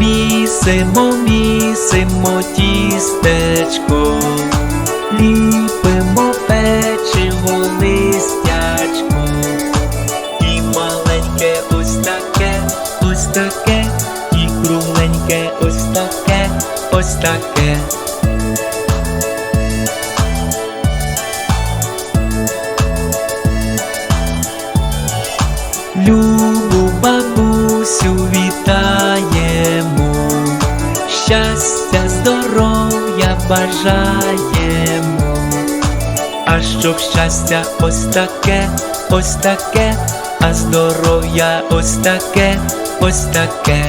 Місимо, місимо тістечко, ліпимо печиво листячко, і маленьке ось таке, ось таке, і кругленьке ось таке, ось таке. Любу щастя, здоров'я бажаємо, а щоб щастя ось таке, ось таке, а здоров'я ось таке, ось таке.